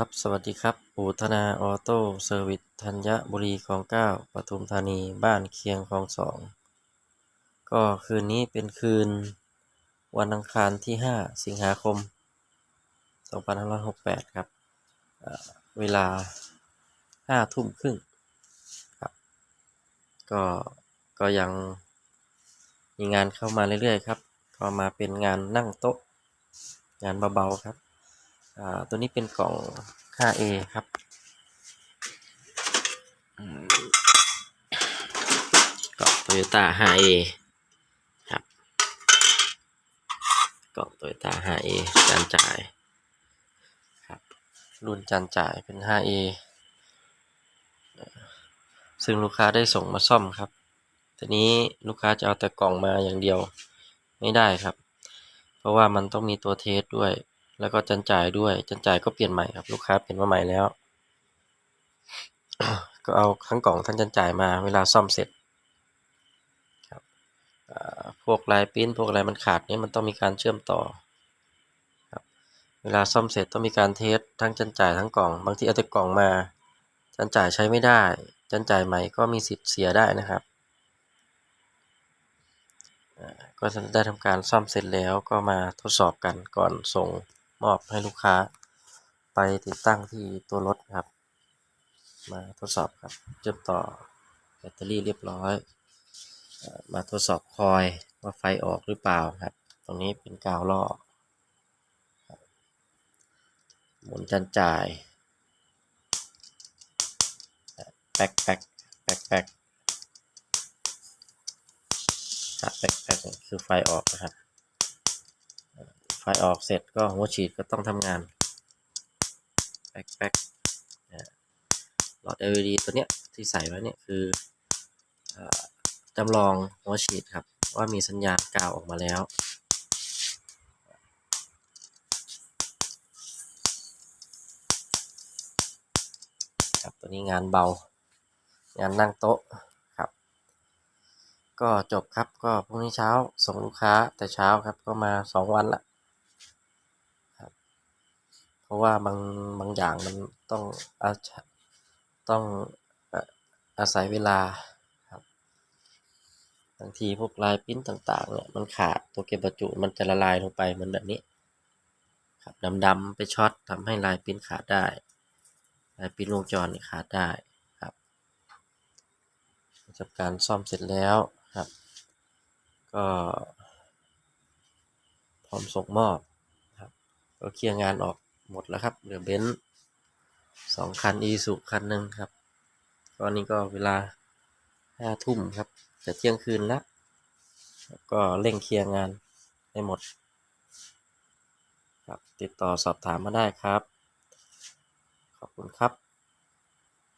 ครับ สวัสดีครับอูธนาออโต้เซอร์วิสธัญบุรีคลองเก้าปทุมธานีบ้านเคียงคลองสองก็คืนนี้เป็นคืนวันอังคารที่5สิงหาคม2568ครับเอ่อเวลา5ทุ่มครึ่งครับ ก็ก็ยังมีงานเข้ามาเรื่อยๆครับ ก็มาเป็นงานนั่งโต๊ะ งานเบาๆครับ ตัวนี้เป็นกล่อง 5A ครับกล่อง Toyota 5A ครับกล่อง Toyota 5A จานจ่ายครับรุ่นจานจ่ายเป็น 5A ซึ่งลูกค้าได้ส่งมาซ่อมครับทีนี้ลูกค้าจะเอาแต่กล่องมาอย่างเดียวไม่ได้ครับ เพราะว่ามันต้องมีตัวเทสด้วย แล้วก็จันจ่ายด้วย จันจ่ายก็เปลี่ยนใหม่ครับ ลูกค้าเปลี่ยนมาใหม่แล้ว ก็เอาทั้งกล่องทั้งจันจ่ายมาเวลาซ่อมเสร็จครับพวกลายปิ้นพวกอะไรมันขาดเนี่ยมันต้องมีการเชื่อมต่อครับเวลาซ่อมเสร็จต้องมีการเทสทั้งจันจ่ายทั้งกล่อง บางทีเอาแต่กล่องมา จันจ่ายใช้ไม่ได้ จันจ่ายใหม่ก็มีสิทธิ์เสียได้นะครับอ่าก็จะได้ทำการซ่อมเสร็จแล้วก็มาทดสอบกันก่อนส่ง มอบให้ลูกค้า ไปติดตั้งที่ตัวรถครับ มาทดสอบครับเชื่อมต่อแบตเตอรี่เรียบร้อย มาทดสอบคอยว่าไฟออกหรือเปล่าครับ ตรงนี้เป็นกาวล่อหมุนจันจ่ายแป๊กแป๊กแป๊กแป๊กแป๊กแป๊กคือไฟออกนะครับ ไฟออกเสร็จก็หัวฉีดก็ต้องทำงานแป๊กแป๊กหลอด LED ตัวเนี้ยที่ใส่ไว้เนี่ยคืออจำลองหัวฉีดครับ ว่ามีสัญญาณกาวออกมาแล้วครับตัวนี้งานเบา งานนั่งโต๊ะครับ ก็จบครับก็พรุ่งนี้เช้าส่งลูกค้าแต่เช้าครับก็มาสองวันละ เพราะว่าบางบางอย่างมันต้องอาต้องอาศัยเวลาครับบางทีพวกลายปิ้นต่างๆเนี่ยมันขาดตัวเก็บบรรจุมันจะละลายลงไปเหมือนแบบนี้ครับดำๆไปช็อตทำให้ลายปิ้นขาดได้ ลายปิ้นวงจรขาดได้ครับจากการซ่อมเสร็จแล้วครับ ก็พร้อมส่งมอบครับก็เคลียร์งานออก หมดแล้วครับ เหลือเบนซ์สองคันอีสุคันหนึ่งครับ ตอนนี้ก็เวลาห้าทุ่มครับจะเที่ยงคืนแล้ว ก็เร่งเคลียร์งานให้หมด ครับติดต่อสอบถามมาได้ครับ ขอบคุณครับ